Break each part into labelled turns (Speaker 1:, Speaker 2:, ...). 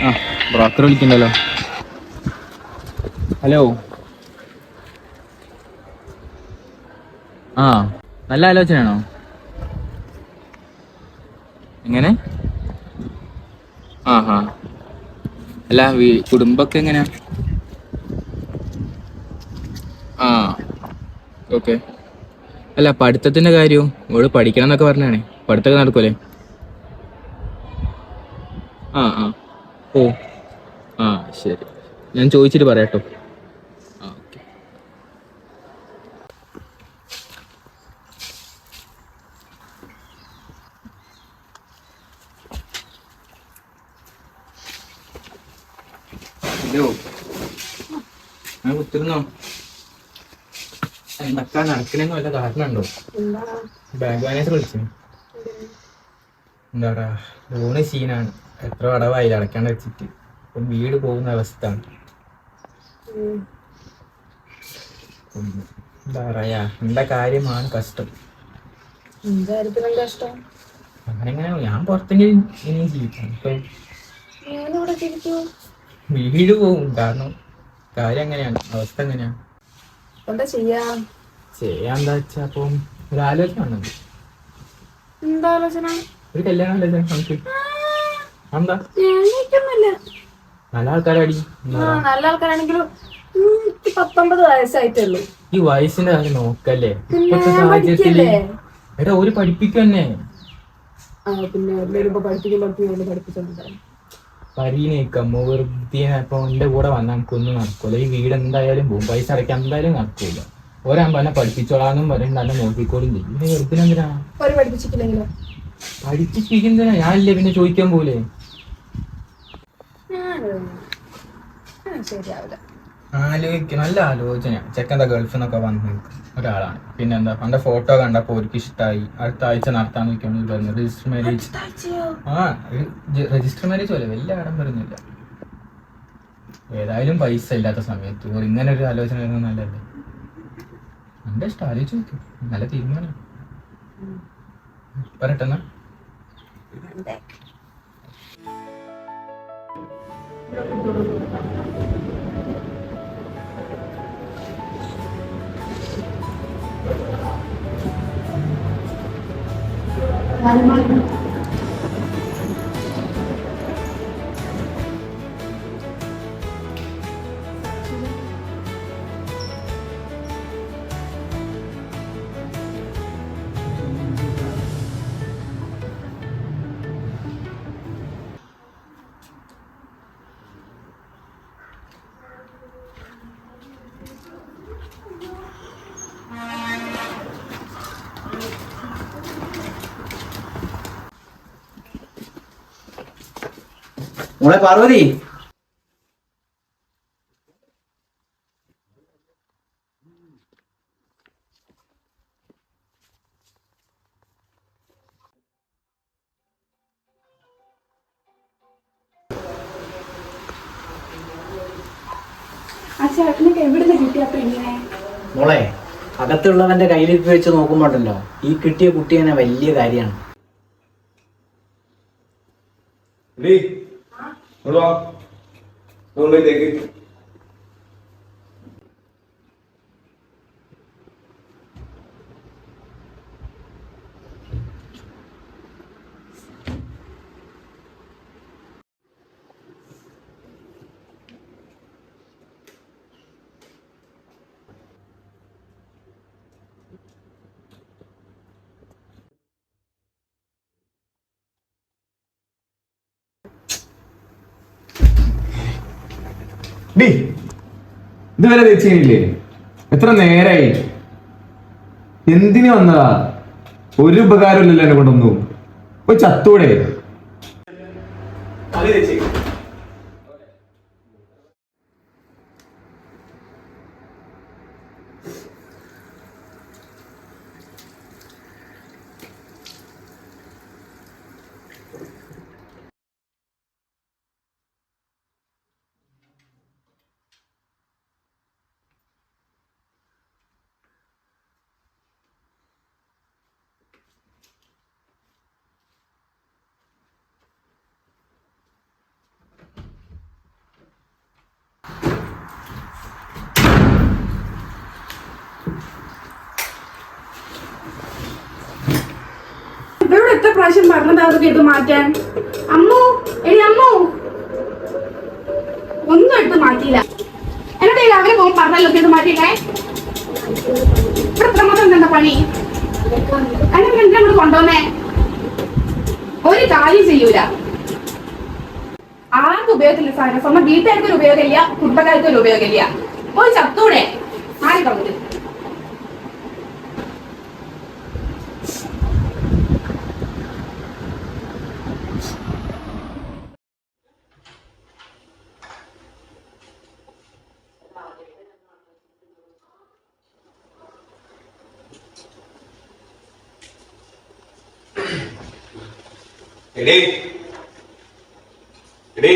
Speaker 1: ആ broker വിളിക്കണ്ടല്ലോ. Hello. ആ നല്ല ആലോചനയാണോ? എങ്ങനെ? ആ ഹാ അല്ല കുടുംബമൊക്കെ എങ്ങനെയാ? ആ ഓക്കെ. അല്ല പഠിത്തത്തിന്റെ കാര്യവും ഓൾ പഠിക്കണം എന്നൊക്കെ പറഞ്ഞാണേ പഠിത്തമൊക്കെ നടക്കൂലേ ആ ആ. ഓ. ആ ശരി. ഞാൻ ചോദിച്ചിട്ട് പറയാട്ടോ. ഹലോ. ഞാൻ കുത്തിരുന്നോ? എന്തൊക്കെ നടക്കണെന്ന് വല്ല കാരണമുണ്ടോ ബാങ്ക് മാനേജർ വിളിച്ചു. എന്താ പറയാ ലോണ് സീനാണ് എത്ര അടവായി അടയ്ക്കാണ്ട് വെച്ചിട്ട്. ഇപ്പം വീട് പോകുന്ന അവസ്ഥ എന്താ പറയാ എന്താ കാര്യമാണ് കഷ്ടം. അങ്ങനെ ഞാൻ പുറത്തെങ്കിലും ഇനിയും ജീവിക്കാം. ഇപ്പം വീട് പോകും. കാരണം കാര്യം എങ്ങനെയാണ്? അവസ്ഥ എങ്ങനെയാണ്?
Speaker 2: എന്താ ചെയ്യാ?
Speaker 1: എന്താ വെച്ചാ അപ്പം ഒരു ആലോചന
Speaker 2: എന്താ ആലോചന?
Speaker 1: ഒരു കല്യാണം ആലോചന നമുക്ക്? എന്താ നല്ല ആൾക്കാരടി.
Speaker 2: നല്ല ആൾക്കാരാണെങ്കിലും പത്തൊമ്പത് വയസ്സായിട്ടുള്ളൂ
Speaker 1: ഈ വയസ്സിന്റെ കാര്യം നോക്കല്ലേ?
Speaker 2: സാഹചര്യത്തിൽ
Speaker 1: എടാ ഒരു പരീനേക്കമ്മ വെറുതെ ഇപ്പൊ എന്റെ കൂടെ വന്നാൽ നമുക്കൊന്നും നടക്കൂല. ഈ വീട് എന്തായാലും പോകും. പൈസ അടയ്ക്കാൻ എന്തായാലും നടക്കൂല. ഒരാൻ പറഞ്ഞ പഠിപ്പിച്ചോളാന്നും പറയും നല്ല നോക്കിക്കോളും ചെയ്യും. വെറുതെ എന്തിനാ
Speaker 2: പഠിപ്പിച്ചിട്ടില്ലെങ്കിലോ?
Speaker 1: പഠിപ്പിച്ചിരിക്കുന്നതിനാ ഞാനില്ലേ പിന്നെ ചോദിക്കാൻ പോലെ
Speaker 2: ശരിയാവില്ല
Speaker 1: ആലോചിക്ക നല്ല ആലോചന. ചെക്കന്റെ ഗൾഫിൽ നിന്നൊക്കെ വന്ന് ഒരാളാണ്. പിന്നെന്താ പണ്ട് ഫോട്ടോ കണ്ടപ്പോൾ ഓർക്ക് ഇഷ്ടമായി അടുത്ത ആഴ്ച നടത്താൻ നിൽക്കുകയാണ് രജിസ്റ്റർ മാരേജ് ആ രജിസ്റ്റർ മാരേജ് പോലെ വലിയ ആടം വരുന്നില്ല. ഏതായാലും പൈസ ഇല്ലാത്ത സമയത്ത് ഇങ്ങനെ ഒരു ആലോചന വരുന്നത് നല്ലതല്ലേ? എന്റെ ഇഷ്ടം? ആലോചിച്ച് നോക്ക്. നല്ല തീരുമാനം. പറയട്ടെന്നാ
Speaker 3: മോളെ പാർവതി
Speaker 2: ആ ചേട്ടനൊക്കെ എവിടുന്ന് പാർവതി ഇങ്ങനെ
Speaker 3: മോളെ അകത്തുള്ളവന്റെ കയ്യിൽ വെച്ച് നോക്കുമ്പോണ്ടല്ലോ ഈ കിട്ടിയ കുട്ടി തന്നെ വലിയ കാര്യമാണ്
Speaker 4: छोड़ो आप। दोनों भाई देखे ഡി ഇതുവരെ തെച്ചില്ലേ എത്ര നേരായി? എന്തിനു വന്നതാ? ഒരു ഉപകാരമില്ലല്ലോ എന്നെ കൊണ്ടൊന്നും. ഒരു ചത്തൂടെ.
Speaker 2: പ്രാവശ്യം പറഞ്ഞതാ അതൊക്കെ എടുത്ത് മാറ്റാൻ. അമ്മു എടി അമ്മു. ഒന്നും എടുത്ത് മാറ്റിയില്ല. എന്നിട്ട് രാവിലെ പോകുമ്പോൾ പറഞ്ഞല്ലോ ഇത് മാറ്റിയിട്ടേ. ഇവിടെ മാത്രം എന്താ പണി? എന്നെ പിന്നെ അങ്ങോട്ട് കൊണ്ടുവന്നേ. ഒരു കാര്യം ചെയ്യൂല. ആർക്കും ഉപയോഗത്തില്ല സാധനം. സ്വന്തം വീട്ടുകാർക്ക് ഒരു ഉപയോഗമില്ല കുടുംബക്കാർക്ക് ഒരു ഉപയോഗമില്ല. പോയി ചത്തൂടെ. മാറി കളഞ്ഞത്
Speaker 4: എടേ. എടേ.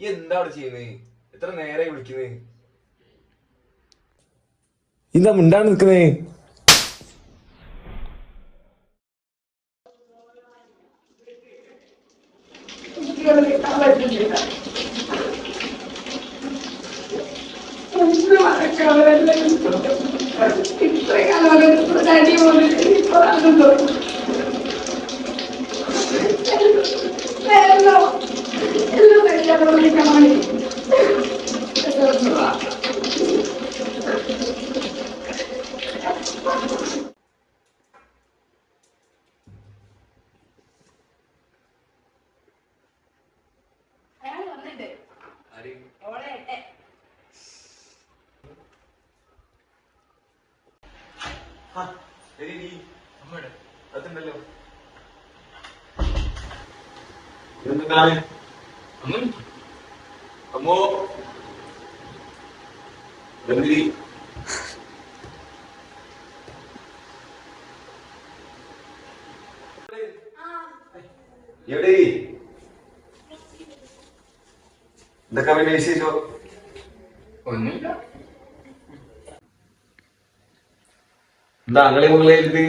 Speaker 4: എന്താ അവിടെ ചെയ്യുന്നത് എത്ര നേരെ വിളിക്കുന്നത് എന്താ മുണ്ടാണ് നിൽക്കുന്നേ.
Speaker 2: Regalo a nuestros ánimos, mi querido Aldo. Es lo que me dice, mami. Me.
Speaker 4: അതുണ്ടല്ലോ അമ്മോ. എന്തിരി എവിടെ? എന്തൊക്കെ വിശേഷോ?
Speaker 1: ഒന്നുമില്ല.
Speaker 4: എന്താ അങ്ങളെ മുകളെ എഴുതി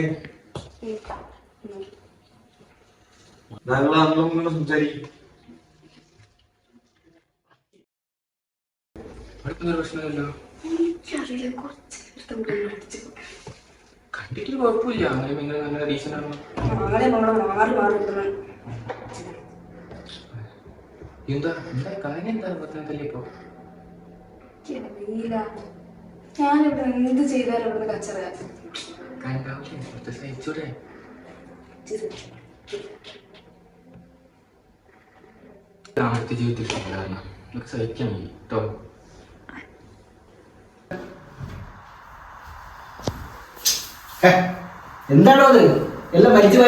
Speaker 4: ഞങ്ങൾ സംസാരിക്കും
Speaker 1: കണ്ടിട്ട് കുഴപ്പമില്ല. അങ്ങനെ നല്ല എന്താ? എന്താ കാര്യം? എന്താ പത്തനംതില്ല ഇപ്പൊ?
Speaker 2: അറിയില്ല ഞാനിവിടെ എന്ത് ചെയ്താലും ഇവിടുന്ന് കച്ചറ
Speaker 1: ആവശ്യം കുറച്ച് സഹിച്ചൂടെ ആദ്യത്തെ ജീവിതത്തിൽ ഉണ്ടായിരുന്നു നമുക്ക് സഹിക്കാൻ കേട്ടോ
Speaker 3: എന്താണോ അത് എല്ലാം വലിച്ചു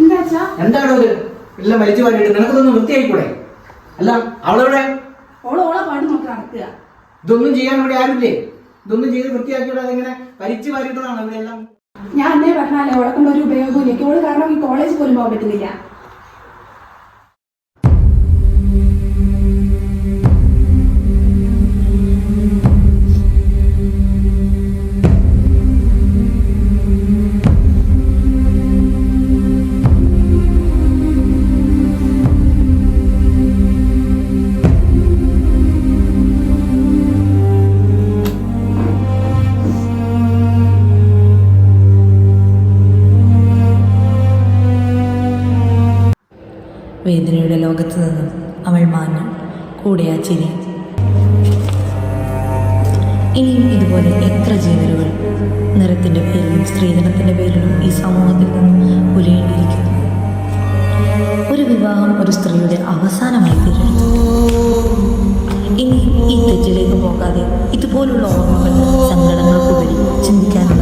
Speaker 2: എന്താ വെച്ചാ
Speaker 3: എന്താണോ അത് എല്ലാം വലിച്ചു വാരിയിട്ട് നിനക്കതൊന്നും വൃത്തിയായിക്കൂടെ? അല്ല അവളെവിടെ?
Speaker 2: ഓൾ ഓളെ പാട് നോക്കി നടക്കുക.
Speaker 3: ഇതൊന്നും ചെയ്യാൻ ഇവിടെ ആരുമില്ലേ? ഇതൊന്നും ചെയ്ത് വൃത്തിയാക്കിയിട്ട് അതിങ്ങനെ വലിച്ചു വാരിയിട്ടതാണ് ഇവിടെയെല്ലാം?
Speaker 2: ഞാൻ അന്നേ പറഞ്ഞാലേ ഓളെ ഒരു ഉപയോഗവും ഇല്ല കാരണം ഈ കോളേജ് പോലും പോകാൻ പറ്റുന്നില്ല.
Speaker 5: ലോകത്ത് നിന്നും അവൾ മാഞ്ഞു. കൂടെ ആ ചിരി. ഇനിയും ഇതുപോലെ എത്ര ജീവനുകൾ നിറത്തിന്റെ പേരിലും സ്ത്രീധനത്തിന്റെ പേരിലും ഈ സമൂഹത്തിൽ നിന്നും ഉലയേണ്ടിയിരിക്കുന്നു ഒരു വിവാഹം ഒരു സ്ത്രീയുടെ അവസാനമായി തീരുന്നു. ഇനി ഈ തെറ്റിലേക്ക് പോകാതെ ഇതുപോലുള്ള ഓർമ്മകൾ സങ്കടങ്ങൾക്കുപരി ചിന്തിക്കാനുള്ള